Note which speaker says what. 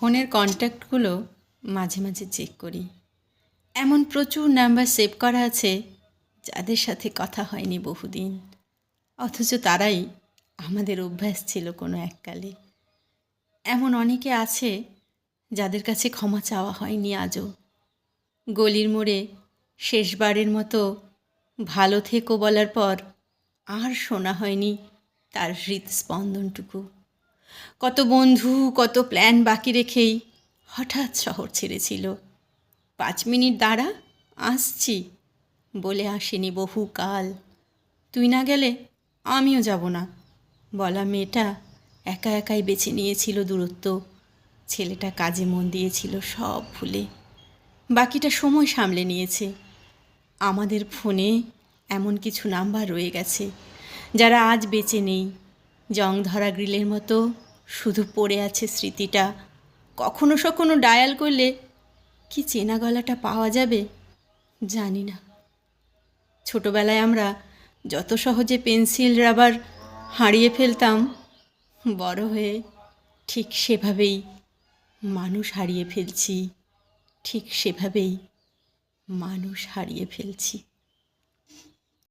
Speaker 1: ফোনের কন্ট্যাক্টগুলো মাঝে মাঝে চেক করি। এমন প্রচুর নাম্বার সেভ করা আছে যাদের সাথে কথা হয়নি বহুদিন। অথচ তারাই আমাদের অভ্যাস ছিল কোনো এককালে। এমন অনেকে আছে যাদের কাছে ক্ষমা চাওয়া হয়নি আজও। গলির মোড়ে শেষবারের মতো ভালো থেকো বলার পর আর শোনা হয়নি তার হৃদস্পন্দনটুকু। কত বন্ধু, কত প্ল্যান বাকি রেখেই হঠাৎ শহর ছেড়েছিল। পাঁচ মিনিট দাঁড়া, আসছি। বলে আসেনি বহু কাল তুই না গেলে আমিও যাব না। বলা মেয়েটা একা একাই বেছে নিয়েছিল দূরত্ব। ছেলেটা কাজে মন দিয়েছিল সব ভুলে। বাকিটা সময় সামলে নিয়েছে। আমাদের ফোনে এমন কিছু নাম্বার রয়ে গেছে, যারা আজ বেঁচে নেই। জং ধরা গ্রিলের মতো শুধু পড়ে আছে স্মৃতিটা। কখনো সখনো ডায়াল করলে কি চেনা গলাটা পাওয়া যাবে? জানি না। ছোটবেলায় আমরা যত সহজে পেন্সিল, রাবার হারিয়ে ফেলতাম, বড় হয়ে ঠিক সেভাবেই মানুষ হারিয়ে ফেলছি, ঠিক সেভাবেই মানুষ হারিয়ে ফেলছি।